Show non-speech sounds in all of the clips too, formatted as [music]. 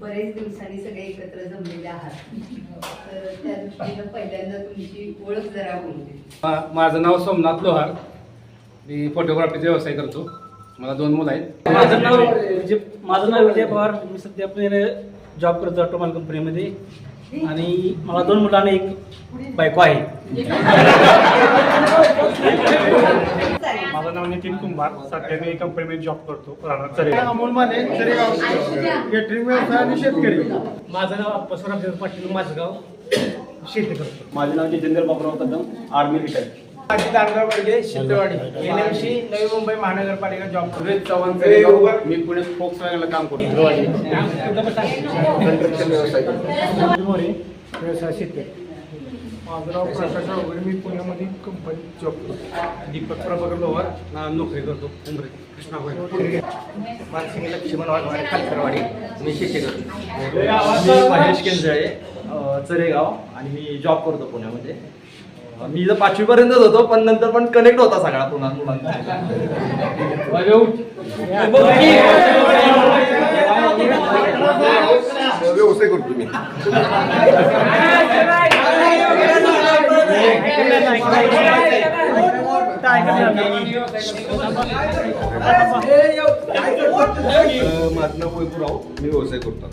बरेच दिवसांनी सगळे एकत्र जमलेले आहात. तर त्या दृष्टीनं पहिल्यांदा तुमची ओळख जरा होईल मा- माझं नाव सोमनाथ लोहार. मी फोटोग्राफीचा व्यवसाय करतो. मला दोन मुलं आहेत. माझं नाव विजय माझं नाव विजय पवार. मी सध्या पुणे जॉब करतो ऑटोमॉल कंपनीमध्ये. आणि मला दोन मुलं आणि एक बायको आहे. [laughs] माझं नाव नितीन कुंभार. सध्या मी कंपनीमध्ये जॉब करतो. राहणार. अमोल माने चरेगाव केटरिंग व्यवसाय आणि शेतकरी. माझं नाव अप्पासराव देव पाटील माझं गाव शेती करतो. माझे नाव जितेंद्र बाबुराव कदम आर्मी रिटायर माझी दानगाव वर्गे Shindewadi. N M C Navi Mumbai महानगरपालिका जॉब सुरेश चव्हाण चरेगाव. मी पुणे फोक्स वॅगनला काम करतो. मोरे व्यवसाय शेती माझं नाव प्रकाश वगैरे. मी पुण्यामध्ये कंपनीत जॉब करतो. दीपक प्रभाकर लोहार. ना नोकरी करतो. उमरे. कृष्णा मानसिंग लक्ष्मण वाघमारे खालकरवाडी मी शेती करतो. मी महेश केंद्रे चरेगाव आणि मी जॉब करतो पुण्यामध्ये. मी तर पाचवी पर्यंतच होतो पण नंतर पण कनेक्ट होता सगळा पुन्हा मुलांचा. व्यवसाय करतो मी. माझं नाव वैभवराव मी व्यवसाय करतो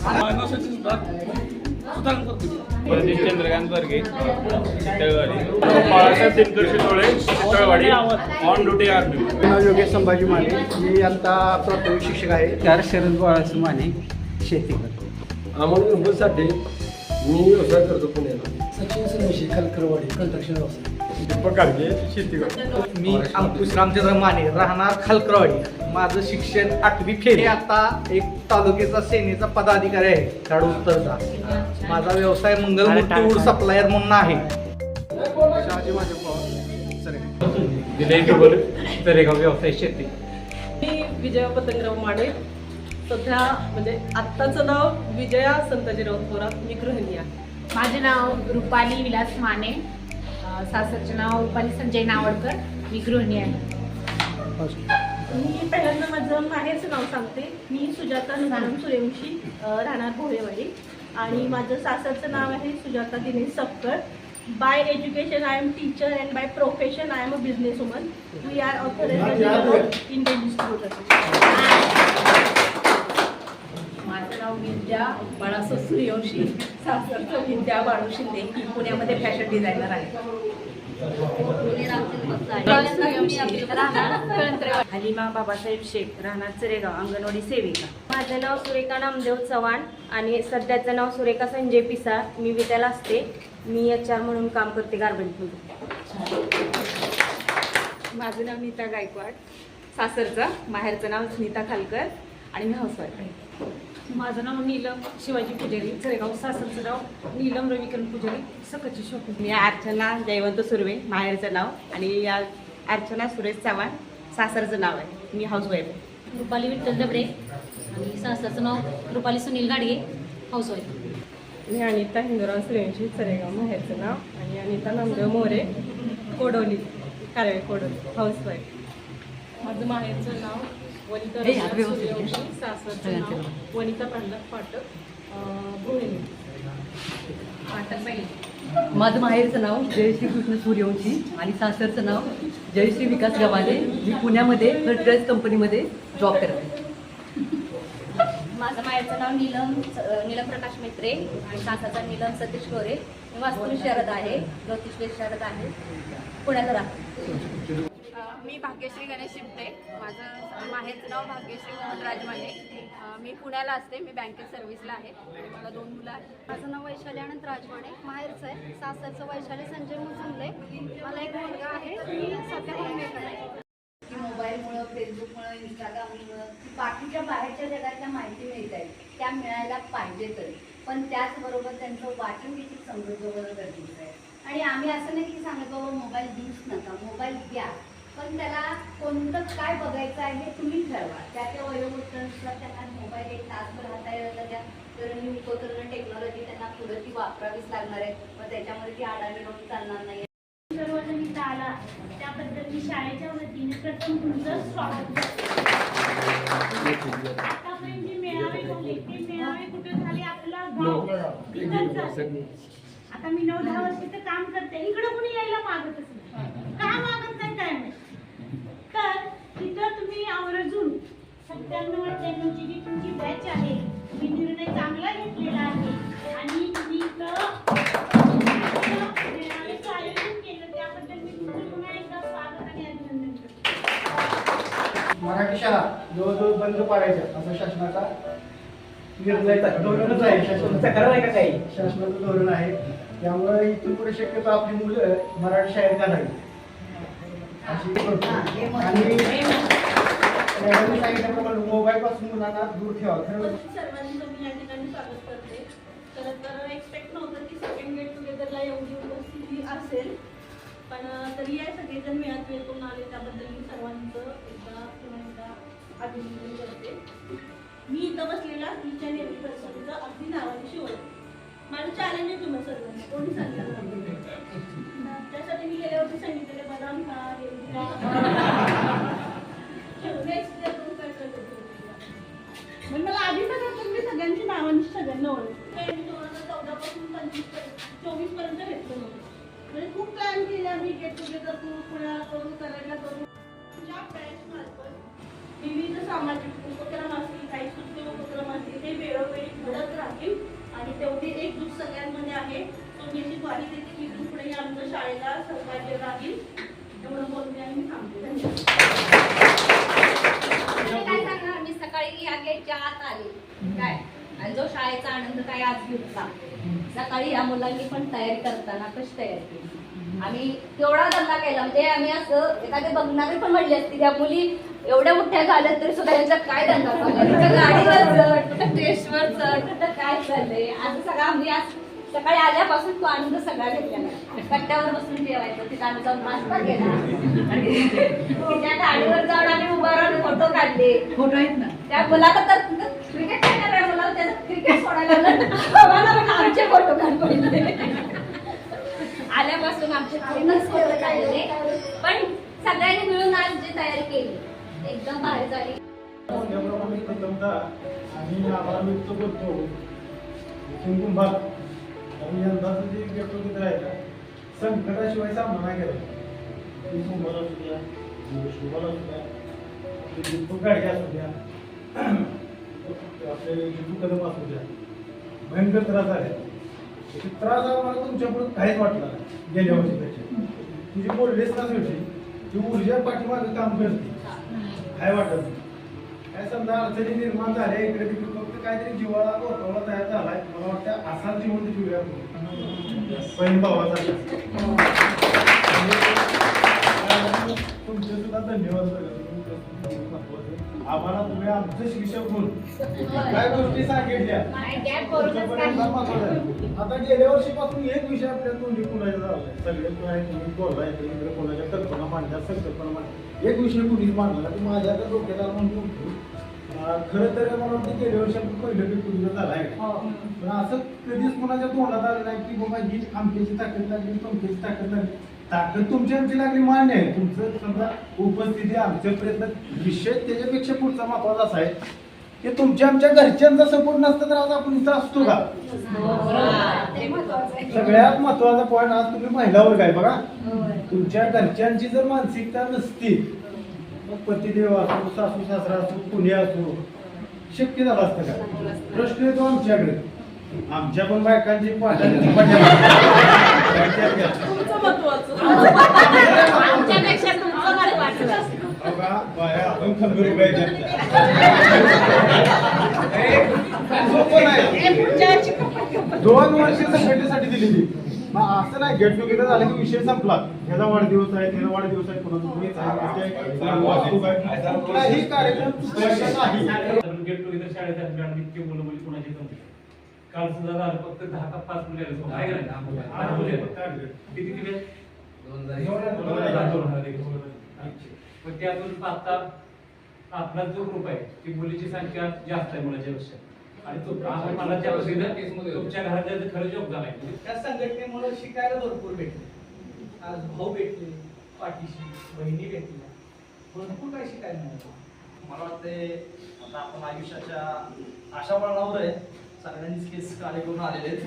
Chandrakant Barge Balasaheb Chitalwadi on duty army Yogesh Sambhaji Mane मी आता प्राथमिक शिक्षक आहे चार शरद बाळाचं माने शेती करतो अमोल गंभीरसाठी मी व्यवसाय. करतो पुण्याला दीपक गाडगे शेती करतो मी अंकुश रामचंद्र माने राहणार खालकरवाडी. माझं शिक्षण आठवी फेल. मी आता एक तालुक्याचा सेनेचा पदाधिकारी आहे खेळाडू उत्तरचा माझा व्यवसाय मंगलमूर्ती वूड सप्लायर म्हणून आहे. व्यवसाय शेती. मी विजया पतंगराव माडे सध्या म्हणजे आत्ताचं नाव विजया संताजीराव थोरात मी गृहिणी आहे. माझे नाव रुपाली विलास माने. सासरचे नाव रुपाली संजय नावडकर मी गृहिणी आहे. मी पहिल्यांदा माझं माहेरचं नाव सांगते. मी सुजाता निधानम सूर्यवंशी राहणार भोळेवाडी. आणि माझं सासरचं नाव आहे Sujata Dinesh Sapkar. By education I am teacher and by profession I am a business woman we are authorise Indian distributor माझं नाव विद्या बाळासो सूर्यवंशी सासरचं विद्या बाळू शिंदे मी पुण्यामध्ये फॅशन डिझायनर आहे हलिमा बाबासाहेब शेख राहणार चरेगाव अंगणवाडी सेविका. माझं नाव सुरेखा नामदेव चव्हाण आणि सध्याचं नाव सुरेखा संजय पिसाळ. मी विद्याला असते. मी एच आर म्हणून काम करते गार्मेंटमध्ये माझं नाव नीता गायकवाड. सासरचं. माहेरचं नाव स्मिता खालकर. आणि मी हाऊसवाईफ आहे. माझं नाव नीलम शिवाजी पुजारी चरेगाव सासरचं नाव नीलम रविकरण पुजारी सकची शॉपिंग मी अर्चना जयवंत सुर्वे माहेरचं नाव. आणि या अर्चना सुरेश चव्हाण सासरचं नाव आहे. मी हाऊसवाईफ आहे. रुपाली विठ्ठल डबरे आणि सासरचं नाव रुपाली सुनील गाडगे हाऊसवाईफ मी अनिता हिंदुराव सूर्यवंशी चरेगाव माहेरचं नाव. आणि अनिता नामदेव मोरे कोडोली कारवे कोडोली हाऊसवाईफ माझं माहेरचं नाव वनिता रघुनाथ सूर्यवंशी सासरचं नाव वनिता पांडव पाटक अं, गृहिणी. पाटक बाई माझं माहेरचं नाव जयश्री कृष्ण सूर्यवंशी आणि सासरचं नाव जयश्री विकास गव्हाणे मी पुण्यामध्ये फर्टिलाइज कंपनीमध्ये जॉब करते. माझं माहेरचं नाव नीलम नीलम प्रकाश मित्रे आणि सासरचा नीलम सतीश गोरे. मी वास्तू शरद आहे ज्योतिष शरद आहे. पुण्याला राहते. मी भाग्यश्री गणेश शिमटे माझं माहेरचं नाव भाग्यश्री मोहनराज माने मी पुण्याला असते. मी बँकेत सर्व्हिसला आहे. मला दोन मुलं आहेत. माझं नाव वैशाली अनंत राजवाडे माहेरचं आहे. सासरचं वैशाली संजय मुजुमले. मला एक मुलगा आहे. मी सध्या होममेकर आहे. की मोबाईलमुळं फेसबुकमुळं इंस्टाग्राममुळं बाकीच्या बाहेरच्या जगातल्या माहिती मिळत आहे त्या मिळायला पाहिजे तरी. पण त्याचबरोबर त्यांचं वाचन देखील समजून गरजेचं आहे. आणि आम्ही असं नाही की सांगतो बाबा मोबाईल देऊच नका. मोबाईल द्या. पण त्याला कोणतं काय बघायचं आहे हे तुम्ही ठरवा. त्या त्या वयोवृत्तानुसार त्यांना मोबाईल एक तासभर हाताळायला द्या तर ही उपकरणं टेक्नॉलॉजी त्यांना पुढे ती वापरावीच लागणार आहे. मग त्याच्यामध्ये ती आडाविडून चालणार नाही. सर्वजण इथं आला. त्याबद्दल मी शाळेच्या वतीने प्रथम तुमचं स्वागत आतापर्यंत जे मेळावे झाले ते मेळावे कुठे झाले? आपला गाव आता मी नऊ दहा वर्ष काम करते. इकडं कुणी यायला मागतच नाही. का मागत नाही तर इथं तुम्ही आवर्जून सत्त्याण्णव अठ्ठ्याण्णवची जी तुमची बॅच आहे तुम्ही निर्णय चांगला घेतलेला आहे आणि तुम्ही इथं मेळाव्याचं आयोजन केलं त्याबद्दल मी तुमचं पुन्हा एकदा स्वागत आणि अभिनंदन करते. मराठी शाळा जवळजवळ बंद पाडायच्या असा शासनाचा निर्णय धोरणच आहे. शासनाचं तक्रार आहे का काही? शासनाचं धोरण आहे. त्यामुळे इथून पुढे शक्यतो आपली मुलं मराठी शाळेत घालावी अशी करतो. आणि मॅडमने सांगितल्याप्रमाणे मुलांना दूर ठेवा खरं सर्वांचं मी या ठिकाणी स्वागत करते खरं तर एक्सपेक्ट नव्हतं की सेकंड गेट टुगेदरला एवढी उपस्थिती असेल पण तरी या सगळेजण मिळत वेळतून आले त्याबद्दल मी सर्वांचं एकदा एकदा अभिनंदन करते मी इथं बसलेला तिच्या नेहमी पर्सनचं अगदी नावाने शिवत माझं चॅलेंज आहे तुम्हाला सर्वांना कोणी सांगितलं त्यासाठी मी गेल्या वर्षी सांगितलेले बदाम खा म्हणजे मला आधी तर मी सगळ्यांची नावांची सगळ्यांना ओळखते मी दोन हजार चौदा पासून पंचवीस नव्हतो म्हणजे खूप प्लॅन केले आम्ही गेट टुगेदर करू पुण्या करू करायला करू. ज्या मार्फत विविध सामाजिक उपक्रम आणि तेवढी एक दूध सगळ्यांमध्ये आहे. तो निश्चित वाढी देते की इथून पुढे आमच्या शाळेला सहकार्य राहील. एवढं बोलते आणि मी थांबते. धन्यवाद. काय सांगणार मी सकाळी या गेटच्या आत आले काय? आणि जो शाळेचा आनंद काय आज घेतला? सकाळी या मुलांनी पण तयारी करताना कशी तयारी केली? आम्ही तेवढा धंदा केला. म्हणजे आम्ही असं एखादे बघणारे पण म्हणले असते त्या मुली एवढ्या मोठ्या झाल्या तरी सुद्धा यांच्यात काय? कुठं गाडीवर कुठं [laughs] टेस्टवर चढ कुठं काय चाललंय? असं सगळं आम्ही आज सकाळी आल्यापासून तो आनंद सगळा घेतलेला कट्ट्यावर बसून जेवायचं तिथं आम्ही जाऊन नाश्ता केला. [laughs] त्या गाडीवर जाऊन आम्ही उभा राहून फोटो काढले. फोटो आहेत ना? त्या मुलाला तर क्रिकेट खेळणाऱ्या मुलाला त्याचं क्रिकेट सोडायला लागलं. आमचे फोटो काढ पडले आल्यापासून आमचे पूर्णच फोटो काढले. पण सगळ्यांनी मिळून आज जी तयारी केली. एकदम भारी झाली त्याप्रमाणे प्रथमतः आम्ही आम्हाला व्यक्त करतो इथून कुंभार आणि यंदाचं जे गेट टुगेदर आहे का संकटाशिवाय सामना केला ती असू द्या शुभाला असू द्या आपले दीपक गाडगे असू द्या आपले जितू कदम असू द्या भयंकर त्रास झाले ते त्रास आम्हाला तुमच्याकडून काहीच वाटला नाही गेल्या वर्षीपेक्षा तुझी बोललीच ना शेवटी ती ऊर्जा पाठीमागे काम करते. काय वाटत. काय समजा अडचणी निर्माण झाल्या इकडे तिकडे फक्त काहीतरी जीवाला गोठवला तयार झालाय मला वाटतं असाच जीवन जीवूया. बहीण भावासाठी तुमचे सुद्धा धन्यवाद. आम्हाला तुम्ही आमचं शिक्षक म्हणून. काय गोष्टी सांगितल्या. आता गेल्या वर्षीपासून एक विषय आपल्या तोंडी कुणाचा झालाय सगळे तुम्ही बोललाय इकडे कोणाच्या कल्पना मांडल्या संकल्पना मांडल्या. एक विषय कुणीच मांडला की माझ्या आता डोक्यात आला म्हणून खरं तर मला वाटतं गेल्या वर्षी आपण पहिलं पीक तुझं झालं आहे पण असं कधीच कोणाच्या तोंडात आलं नाही की बाबा ही आमच्याची ताकद लागली तुमच्याची ताकद लागली. ताकद तुमची आमची लागली मान्य आहे. तुमचं समजा उपस्थिती आमच्या प्रयत्न विषय त्याच्यापेक्षा पुढचा महत्त्वाचा असा आहे. की तुमच्या आमच्या घरच्यांचा सपोर्ट नसता तर आज आपण इथं असतो का? सगळ्यात महत्त्वाचा पॉईंट आज तुम्ही महिला वर्ग आहे बघा. तुमच्या घरच्यांची जर मानसिकता नसती मग पतिदेव असो सासू सासरा असो पुणे असो शक्य झालं असतं का? प्रश्न येतो आमच्याकडे. आमच्या पण बायकांची आमच्यापेक्षा तुमचं महत्वाचं. दोन वर्ष संघटनेसाठी दिलेली. मग असं नाही गेट टुगेदर झालं की विषय संपला. ह्याचा वाढदिवस आहे त्याचा वाढदिवस आहे कोणाचा कार्यक्रम गेट टुगेदर शाळेत कोणाची काल सुद्धा झालं फक्त दहा का पाच मुले करायचं? आठ मुले. किती दिले. पण त्यातून आता आपला जो ग्रुप आहे ती मुलीची संख्या जास्त आहे मुलाच्या पेक्षा. आणि तो मला त्या पद्धतीनं तुमच्या घरात ज्याचं खरं योगदान आहे. त्या संघटनेमुळे शिकायला भरपूर भेटले. आज भाऊ भेटले पाठीशी बहिणी भेटल्या. भरपूर काही शिकायला मिळालं. मला वाटते आता आपण आयुष्याच्या अशा वळणावर आहे. सगळ्यांनीच केस काळे करून आलेले. [laughs]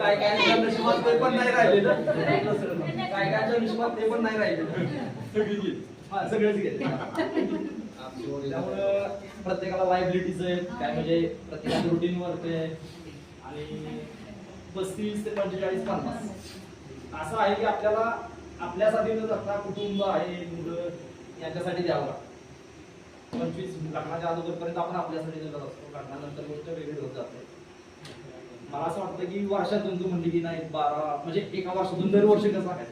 काय काय नशिबात ते पण नाही राहिलेलं. काय काय नशिबात ते पण नाही राहिलेलं. हा, सगळेच गेले त्यामुळं प्रत्येकाला लायबिलिटीज आहेत. काय म्हणजे प्रत्येकाचं रुटीन वर्क आहे. आणि पस्तीस ते पंचेचाळीस पन्नास. असं आहे की आपल्याला आपल्यासाठी न जगता कुटुंब आहे मुलं यांच्यासाठी द्यावं लागतं. पंचवीस लग्नाच्या अगोदरपर्यंत आपण आपल्यासाठी जगत असतो. लग्नानंतर गोष्ट वेगळी होत जाते. मला असं वाटतं की वर्षातून तू म्हणली की नाही बारा म्हणजे एका वर्षातून दरवर्षी कसं आहे?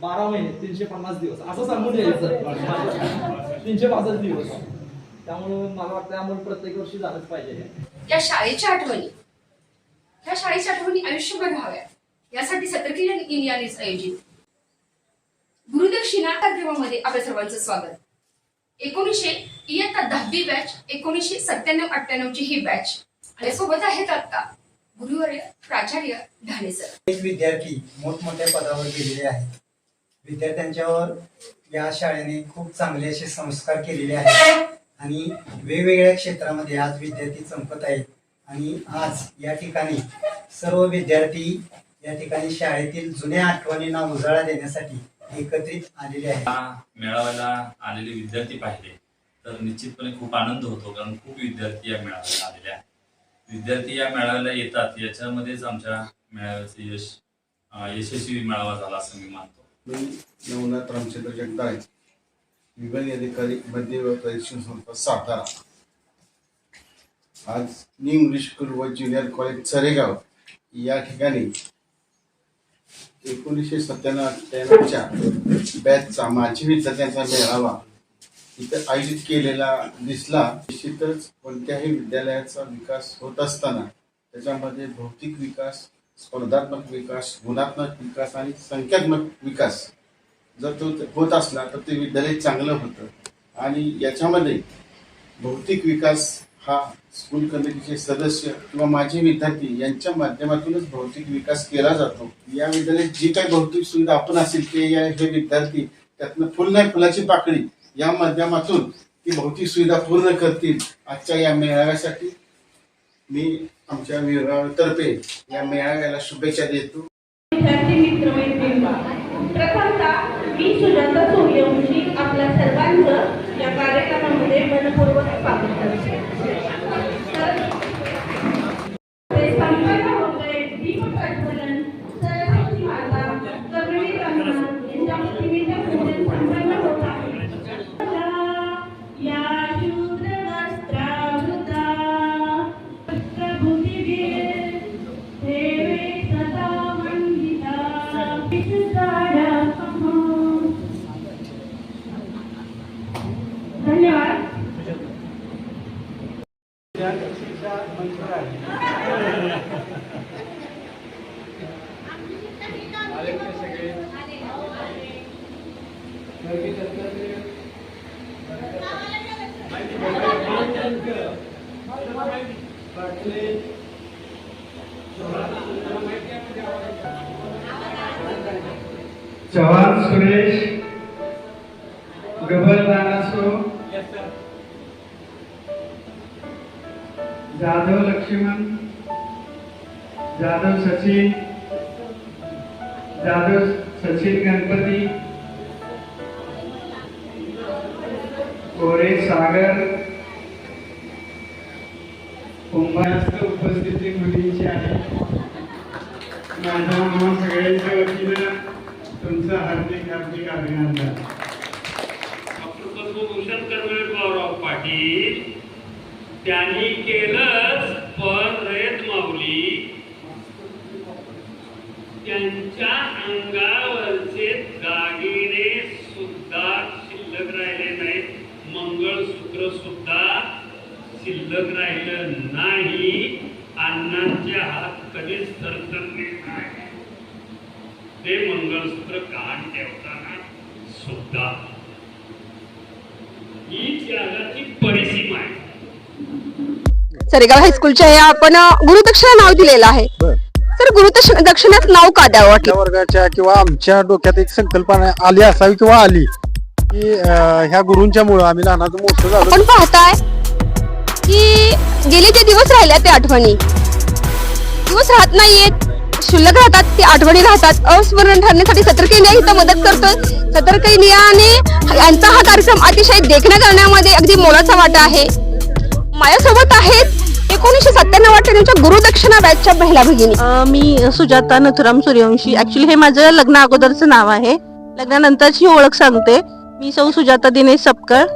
बारा महिने तीनशे पन्नास दिवस. असं सांगून द्यायचं. तीनशे पासष्ट दिवस. त्यामुळे मला वाटतं त्यामुळे प्रत्येक वर्षी झालंच पाहिजे या शाळेच्या आठवणी ह्या शाळेच्या आठवणी आयुष्यभर राहाव्या यासाठी सत्रकिरण इंडियानेच आयोजित. गुरुदक्षिणा कार्यक्रमामध्ये आपल्या सर्वांचं स्वागत. एकोणीसशे इयत्ता दहावी बॅच एकोणीसशे सत्त्याण्णव अठ्ठ्याण्णव ची ही बॅच आणि सोबत आहेत आता गुरुवर्य प्राचार्य ढाणे सर विद्यार्थी मोठमोठ्या पदावर गेलेले आहेत. विद्यार्थ्यांच्यावर या शाळेने खूप चांगले असे संस्कार केलेले आहेत. आणि वेगवेगळ्या क्षेत्रामध्ये आज विद्यार्थी चमकत आहेत. आणि आज या ठिकाणी सर्व विद्यार्थी या ठिकाणी शाळेतील जुन्या आठवणींना उजाळा देण्यासाठी एकत्रित आलेले आहेत. मेळाव्याला आलेले विद्यार्थी पाहिले. तर निश्चितपणे खूप आनंद होतो कारण खूप विद्यार्थी या मेळाव्याला आलेले आहेत. विद्यार्थी या मेळाव्याला येतात. याच्यामध्येच आमच्या मेळाव्याचे यश यशस्वी मेळावा झाला असं मी मानतो. मी नवनाथ रामचंद्र जगदाळे विभागीय अधिकारी मध्य व परीक्षण संस्था सातारा. आज न्यू इंग्लिश स्कूल व ज्युनियर कॉलेज चरेगाव या ठिकाणी एकोणीसशे सत्त्याण्णव अठ्ठ्याण्णवच्या बॅचचा माजी विद्यार्थ्यांचा मेळावा इथं आयोजित केलेला दिसला. निश्चितच कोणत्याही विद्यालयाचा विकास होत असताना त्याच्यामध्ये भौतिक विकास स्पर्धात्मक विकास गुणात्मक विकास आणि संख्यात्मक विकास जर तो होत असला तर ते विद्यालय चांगलं होतं. आणि याच्यामध्ये भौतिक विकास हा स्कूल कमिटीचे सदस्य किंवा माझे विद्यार्थी यांच्या माध्यमातूनच भौतिक विकास केला जातो. या विद्यालयात जी काही भौतिक सुविधा आपण असेल ते या हे विद्यार्थी त्यातनं फुल नाही फुलाची पाकळी या माध्यमातून ती भौतिक सुविधा पूर्ण करतील आजच्या या मेळाव्यासाठी. मी आमच्या विभागातर्फे या मेळाव्याला शुभेच्छा देतो. मी सुजाता सूर्यवंशी आपल्या सर्वांचं या कार्यक्रमामध्ये मनपूर्वक स्वागत करते. चव्हाण सुरेश गबल दानासो जाधव लक्ष्मण जाधव सचिन जाधव सचिन गणपती कोरे सागर कुंभास्त त्यांनी केलंच पण रेत माऊली. त्यांच्या अंगावरचे दागिने सुद्धा शिल्लक राहिले नाहीत. मंगळसूत्र सुद्धा शिल्लक राहिलं नाही. अण्णांच्या हात कधीच तरतरले नाही. ते मंगळसूत्र कान ठेवताना सुद्धा सरेगाव हायस्कूलच्या या आपण गुरुदक्षिणा नाव दिलेलं आहे. तर गुरुदक्षिणा दक्षिणात नाव का द्यावं वाटलं? वर्गाच्या किंवा आमच्या डोक्यात एक संकल्पना आली असावी किंवा आली की अं, ह्या गुरूंच्या मुळे आम्ही लहानाचं मोठं झालो. आपण पाहताय की गेले जे दिवस राहिले ते आठवणी दिवस राहत नाहीयेत शुल्लक राहतात ते आठवणी राहतात. अस्मरण ठरण्यासाठी सतर्क इंडिया इथं मदत करतोय. सतर्क इंडिया आणि यांचा हा कार्यक्रम अतिशय देखणं करण्यामध्ये अगदी मोलाचा वाटा आहे. माझ्यासोबत आहेत एकोणीशे सत्त्याण्णव अठ्ठ्याण्णवच्या गुरुदक्षिणा बॅचच्या महिला भगिनी. मी सुजाता नथुराम सूर्यवंशी. ऍक्च्युली हे माझं लग्न अगोदरचं नाव आहे. लग्नानंतरची ओळख सांगते. मी सौ Sujata Dinesh Sapkar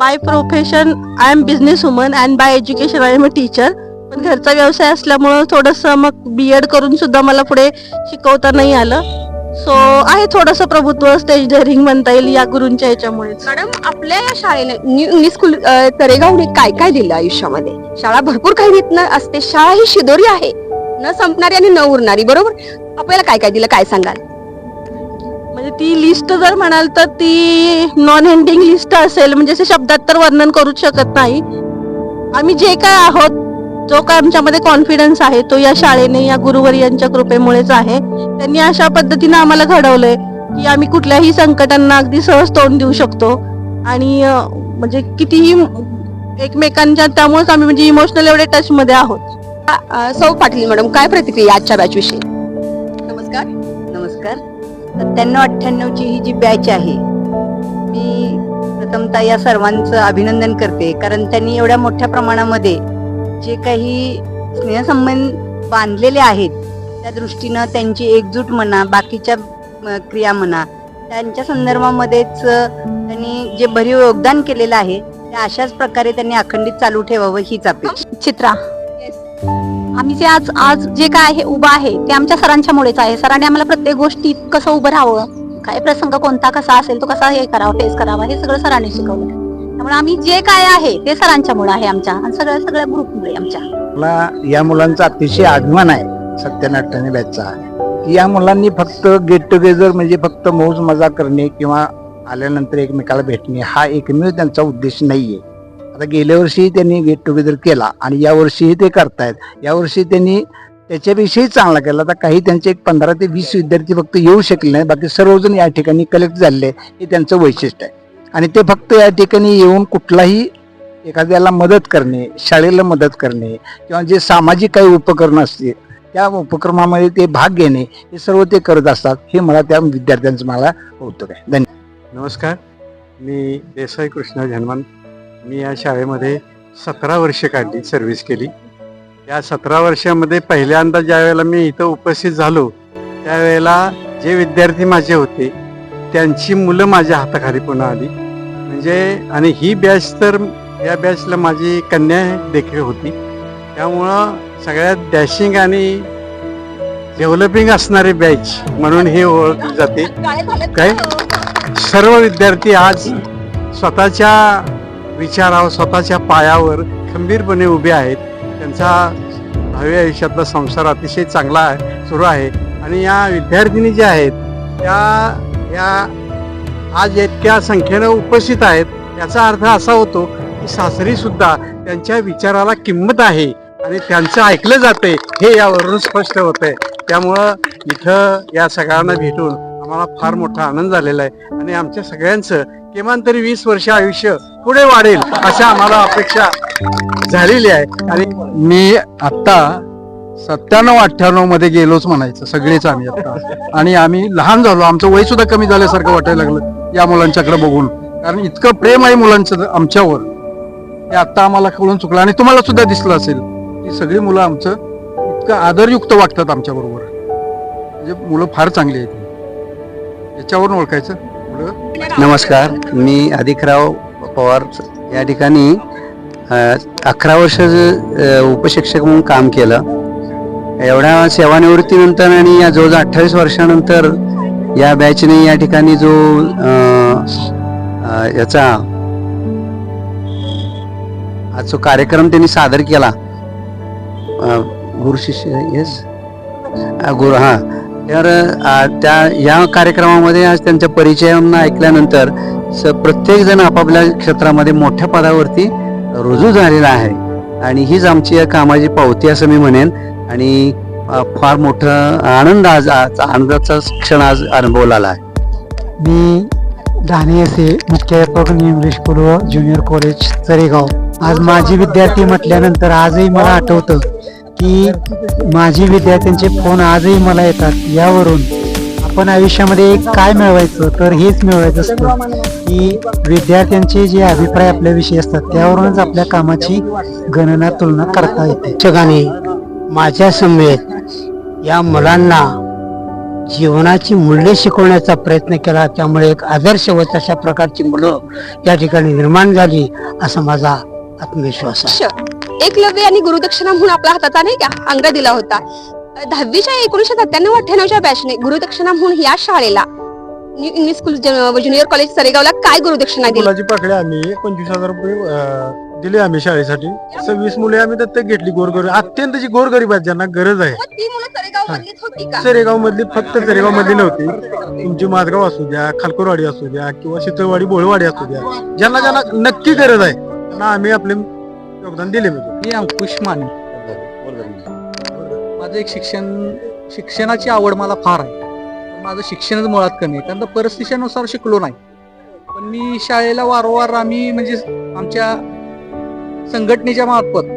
by profession I am business woman and by education I am a teacher पण घरचा व्यवसाय असल्यामुळं थोडंसं मग बी एड करून सुद्धा मला पुढे शिकवता नाही आलं. सो आहे थोडंसं प्रभुत्व स्टेज डेअरिंग म्हणता येईल या गुरूंच्या याच्यामुळे मॅडम आपल्या या शाळेने न्यू स्कूल अ, तरेगावने काय काय दिलं आयुष्यामध्ये? शाळा भरपूर काही देत न असते. शाळा ही शिदोरी आहे. न संपणारी आणि न उरणारी बरोबर? आपल्याला काय काय दिलं काय सांगाल? म्हणजे ती लिस्ट जर म्हणाल तर ती नॉन एंडिंग लिस्ट असेल. म्हणजे असे शब्दात तर वर्णन करूच शकत नाही. आम्ही जे काय आहोत जो काय आमच्यामध्ये कॉन्फिडन्स आहे तो या शाळेने या गुरुवर्यांच्या कृपेमुळेच आहे. त्यांनी अशा पद्धतीने आम्हाला घडवलंय की आम्ही कुठल्याही संकटांना अगदी सहज तोंड देऊ शकतो. आणि म्हणजे कितीही एकमेकांच्या त्यामुळेच आम्ही म्हणजे इमोशनल एवढे टच मध्ये आहोत सौ पाटील मॅडम काय प्रतिक्रिया आजच्या बॅच विषयी नमस्कार. नमस्कार. सत्त्याण्णव अठ्ठ्याण्णवची ही जी बॅच आहे मी प्रथमतः या सर्वांचं अभिनंदन करते कारण त्यांनी एवढ्या मोठ्या प्रमाणामध्ये जे काही स्नेहसंबंध बांधलेले आहेत त्या दृष्टीनं त्यांची एकजूट म्हणा बाकीच्या क्रिया म्हणा त्यांच्या संदर्भामध्येच त्यांनी जे भरीव योगदान केलेलं आहे ते अशाच प्रकारे त्यांनी अखंडित चालू ठेवावं हीच अपेक्षा. चित्रा आम्ही जे आज आज जे काय आहे उभं आहे ते आमच्या सरांच्या मुळेच आहे. सरांनी आम्हाला प्रत्येक गोष्टीत कसं उभं राहावं काय प्रसंग कोणता कसा असेल तो कसा हे करावा फेस करावा हे सगळं सरांनी शिकवलं. त्यामुळे आम्ही जे काय आहे ते सरांच्यामुळे आहे आमच्या. आणि सगळ्या सगळ्या ग्रुपमुळे आमच्या. मला या मुलांचा अतिशय अभिमान आहे सत्यनाट्याने बॅचचा की या मुलांनी फक्त गेट टुगेदर म्हणजे फक्त मौज मजा करणे किंवा आल्यानंतर एकमेकाला भेटणे हा एकमेव त्यांचा उद्देश नाही आहे आता गेल्या वर्षीही त्यांनी गेट टुगेदर केला आणि यावर्षीही ते करतायत. यावर्षी त्यांनी त्याच्याविषयी चांगला केला. आता काही त्यांचे एक पंधरा ते वीस विद्यार्थी फक्त येऊ शकले नाही बाकी सर्वजण या ठिकाणी कलेक्ट झालेले हे त्यांचं वैशिष्ट्य आहे. आणि ते फक्त या ठिकाणी येऊन कुठलाही एखाद्याला मदत करणे शाळेला मदत करणे किंवा जे सामाजिक काही उपकरणं असतील त्या उपक्रमामध्ये ते भाग घेणे हे सर्व ते करत असतात हे मला त्या विद्यार्थ्यांचं मला कौतुक आहे. धन्यवाद नमस्कार. मी देसाई कृष्ण हनुमान मी या शाळेमध्ये सतरा वर्ष काढली सर्व्हिस केली. या सतरा वर्षामध्ये पहिल्यांदा ज्या वेळेला मी इथं उपस्थित झालो त्यावेळेला जे विद्यार्थी माझे होते त्यांची मुलं माझ्या हाताखाली पुन्हा आली. म्हणजे आणि ही बॅच तर या बॅचला माझी कन्या देखील होती. त्यामुळं सगळ्यात डॅशिंग आणि डेव्हलपिंग असणारी बॅच म्हणून हे ओळखली जाते. काय? सर्व विद्यार्थी आज स्वतःच्या विचारावर स्वतःच्या पायावर खंबीरपणे उभे आहेत. त्यांचा भावी आयुष्यातला संसार अतिशय चांगला आहे सुरू आहे. आणि या विद्यार्थिनी ज्या आहेत त्या या आज इतक्या संख्येनं उपस्थित आहेत. याचा अर्थ असा होतो की सासरी सुद्धा त्यांच्या विचाराला किंमत आहे आणि त्यांचं ऐकलं जाते हे यावरून स्पष्ट होतंय. त्यामुळं इथं या सगळ्यांना भेटून आम्हाला फार मोठा आनंद झालेला आहे. आणि आमच्या सगळ्यांचं किमान तरी वीस वर्ष आयुष्य पुढे वाढेल अशा आम्हाला अपेक्षा झालेली आहे. आणि मी आत्ता सत्त्याण्णव अठ्ठ्याण्णवमध्ये गेलोच म्हणायचं सगळेच आम्ही आता. आणि आम्ही लहान झालो आमचं वय सुद्धा कमी झाल्यासारखं वाटायला लागलं या मुलांच्याकडे बघून. कारण इतकं प्रेम आहे मुलांचं आमच्यावर हे आता आम्हाला कळून चुकलं. आणि तुम्हाला सुद्धा दिसलं असेल की सगळी मुलं आमचं इतकं आदरयुक्त वागतात आमच्या बरोबर म्हणजे मुलं फार चांगली आहेत. याच्यावरून ओळखायचं? मुलं नमस्कार मी अधिकराव पवार. या ठिकाणी अकरा वर्ष उपशिक्षक म्हणून काम केलं. एवढ्या सेवानिवृत्तीनंतर आणि या जवळजवळ अठ्ठावीस वर्षानंतर या बॅचने या ठिकाणी जो याचा आज जो कार्यक्रम त्यांनी सादर केला गुरु शिष्य येस गुरु हा. तर त्या या कार्यक्रमामध्ये आज त्यांच्या परिचयांना ऐकल्यानंतर स प्रत्येक जण आपापल्या क्षेत्रामध्ये मोठ्या पदावरती रुजू झालेला आहे. आणि हीच आमची या कामाची पावती असं मी म्हणेन. आणि फार मोठं आनंद आज आज आनंदाचा क्षण आज अनुभवला आहे. मी ढाणे असे मुख्याध्यापक इंग्लिश स्कूल व ज्युनियर कॉलेज चरेगाव आज माजी विद्यार्थी म्हटल्यानंतर आजही मला आठवतं की माजी विद्यार्थ्यांचे फोन आजही मला येतात. यावरून आपण आयुष्यामध्ये काय मिळवायचं? तर हेच मिळवायचं असतं की विद्यार्थ्यांचे जे अभिप्राय आपल्याविषयी असतात त्यावरूनच आपल्या कामाची गणना तुलना करता येते. शिक्षकाने माझ्या समेत या मुलांना जीवनाची मूल्ये शिकवण्याचा प्रयत्न केला. त्यामुळे एक आदर्शवत अशा प्रकारची मुलं या ठिकाणी निर्माण झाली असा माझा आत्मविश्वास आहे. एकलव्य आणि गुरुदक्षिणा म्हणून आपल्या हाताचा नाही का? अंग दिला होता. दहावीच्या एकोणीशे सत्त्याण्णव अठ्ठ्याण्णवच्या बॅचने गुरुदक्षिणा म्हणून या शाळेला new English school junior college सरेगावला काय गुरुदक्षिणा दिली? पाकळी आम्ही पंचवीस हजार रुपये दिले आम्ही शाळेसाठी. सव्वीस मुले आम्ही दत्तक घेतली गोरगरीब अत्यंत जी गोरगरीब आहेत ज्यांना गरज आहे. ती मुलं सरेगाव मधलीच होती का? सेरेगाव मधली फक्त सेरेगाव मधली नव्हती. तुमची माझगाव असू द्या खालकोरवाडी असू द्या किंवा शीतळवाडी बोळवाडी असू द्या. ज्यांना ज्यांना नक्की गरज आहे त्यांना आम्ही आपले योगदान दिले म्हणजे. मी अंकुश माने. माझं एक शिक्षण शिक्षणाची आवड मला फार आहे. पण माझं शिक्षणच मुळात कमी आहे. कारण परिस्थितीनुसार शिकलो नाही. पण मी शाळेला वारंवार आम्ही म्हणजे आमच्या संघटनेच्या मार्फत.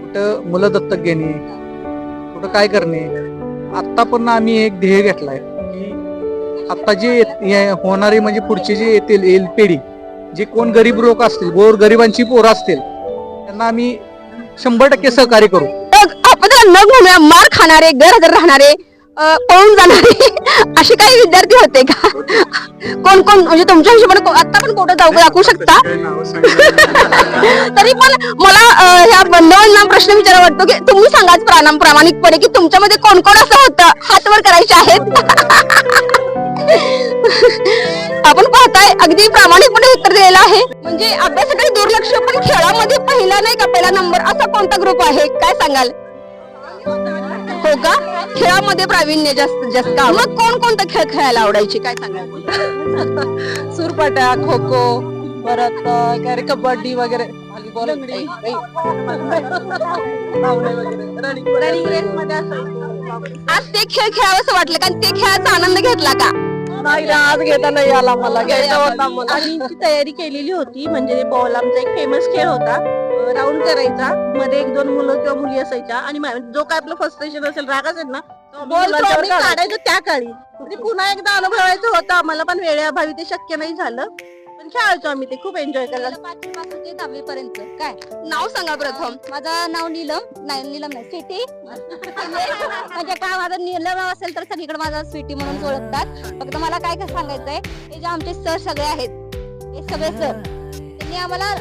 कुठं मुलं दत्तक घेणे कुठं काय करणे आत्ता पण आम्ही एक ध्येय घेतलाय. की आता जे होणारे म्हणजे पुढचे जे येतील येईल पिढी जे कोण गरीब लोक असतील गोर गरिबांची पोरं असतील त्यांना आम्ही शंभर टक्के सहकार्य करू. आपण मार खाणारे गैरहजर राहणारे पळून जाणारे. असे काही विद्यार्थी होते का? कोण कोण? म्हणजे तुमच्या हिशोबाने आता पण कोणतं जाऊ दाखवू शकता? तरी पण मला ह्या बंधवांना प्रश्न विचारा वाटतो की तुम्ही सांगाच प्राणा प्रामाणिकपणे की तुमच्यामध्ये कोण कोण असं होतं? हातवर करायचे आहेत? आपण पाहताय अगदी प्रामाणिकपणे उत्तर दिलेलं आहे. म्हणजे अभ्यासाकडे दुर्लक्ष पण खेळामध्ये पहिला नाही का पहिला नंबर असा कोणता ग्रुप आहे? काय सांगाल? हो का? खेळामध्ये प्रावीण्य जास्त जास्त का? मग कोण कोणता खेळ खेळायला आवडायचे? काय सांगाल? [laughs] सुरपाटा खो खो परत काय कबड्डी वगैरे. व्हॉलीबॉल आज ते खेळ खेळावं वाटलं का? ते खेळाचा आनंद घेतला का? नाही आज घेता नाही आला मला घ्यायचा होता मला. तयारी केलेली होती. म्हणजे बॉल आमचा एक फेमस खेळ होता. राऊंड करायचा. मध्ये एक दोन मुलं किंवा मुली असायच्या आणि जो काय आपलं फ्रस्ट्रेशन असेल राग असेल ना बॉल काढायचं त्या काळी. म्हणजे पुन्हा एकदा अनुभवायचं होतं आम्हाला पण वेळेअभावी ते शक्य नाही झालं. पण खेळायचो आम्ही ते खूप एन्जॉय करायला ते दहावी पर्यंत काय? नाव सांगा प्रथम माझं नाव नीलम नाही नीलम नाही सिटी म्हणजे काय माझं नीलम नाव असेल तर सगळीकडे माझं स्वीटी म्हणून ओळखतात. फक्त मला काय काय सांगायचंय हे जे आमचे सर सगळे आहेत हे सगळे सर त्यांनी आम्हाला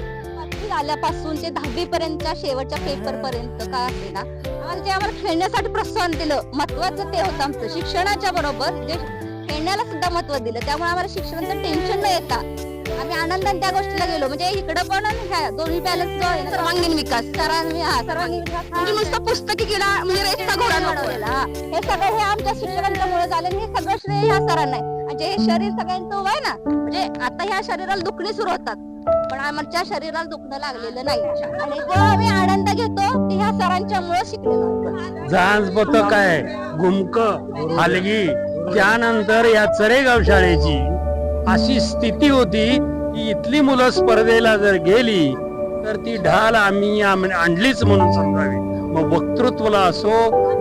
पाचवी आल्यापासून ते दहावी पर्यंतच्या शेवटच्या पेपर पर्यंत काय असते ना आम्हाला त्यावर आम्हाला खेळण्यासाठी प्रोत्साहन दिलं. महत्वाचं ते होतं आमचं. शिक्षणाच्या बरोबर जे खेळण्याला सुद्धा महत्त्व दिलं. त्यामुळे आम्हाला शिक्षणाचं टेन्शन न येता आम्ही आनंदाने त्या गोष्टीला गेलो. म्हणजे इकडं पण आणि दोन्ही बॅलन्स जो आहे ना सर्वांगीण विकास. सर्वांगीण हा, सर्वांगीण म्हणजे नुसतं पुस्तकी गेला म्हणजे रेसचा घोडा हे सगळं हे आमच्या शिक्षकांच्यामुळे झालं हे सगळं श्रेय ह्या सरांना आहे. म्हणजे हे शरीर सगळ्यांचं उभं आहे ना म्हणजे आता ह्या शरीराला दुखणे सुरू होतात. पण आमच्या शरीराला दुखणं लागलेलं नाही. आणि जो आम्ही आनंद घेतो ते ह्या सरांच्या मुळे शिकलेलो झांज पथक आहे गुमक हलगी. त्यानंतर या चरेगाव शाळेची अशी स्थिती होती की इथली मुलं स्पर्धेला जर गेली तर ती ढाल आम्ही आणलीच म्हणून समजावी मग वक्तृत्वला असो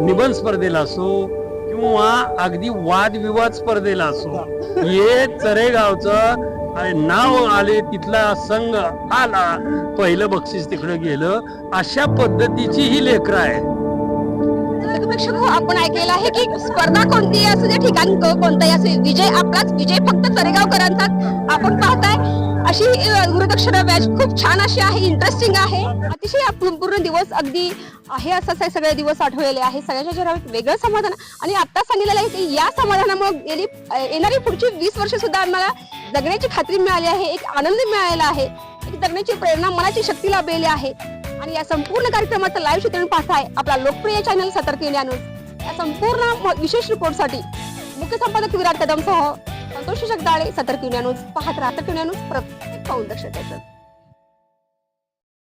निबंध स्पर्धेला असो किंवा अगदी वादविवाद स्पर्धेला असो हे चरेगावचं नाव आले तिथला संघ आला पहिलं बक्षीस तिकडे गेलं. अशा पद्धतीची ही लेकरं आहे आपण ऐकलेलं आहे की स्पर्धा कोणतीही असू दे ठिकाण को- कोणताही असू विजय आपलाच विजय फक्त सरेगावकरांचाच आपण पाहताय अशी गुरुदक्षिणा मॅच खूप छान अशी आहे इंटरेस्टिंग आहे. अतिशय पूर्ण दिवस अगदी आहे असंच हे सगळे दिवस आठवलेले आहे सगळ्याच्या चेहऱ्यावर एक वेगळं समाधान आणि आता सांगितलेलं आहे की या समाधानामुळे गेली येणारी पुढची वीस वर्ष सुद्धा आम्हाला जगण्याची खात्री मिळाली आहे एक आनंद मिळालेला आहे. एक जगण्याची प्रेरणा मनाची शक्ती लाभलेली आहे. आणि या संपूर्ण कार्यक्रमाचं लाईव्ह चित्रण पाहताय आपला लोकप्रिय चॅनल सतर्क इंडिया न्यूज या संपूर्ण म- विशेष रिपोर्टसाठी मुख्य संपादक विराट कदमसह संतोष जगदाळे सतर्क न्यूज पाहत राहतात न्यूज प्रत्येक पाऊल दक्षतेचं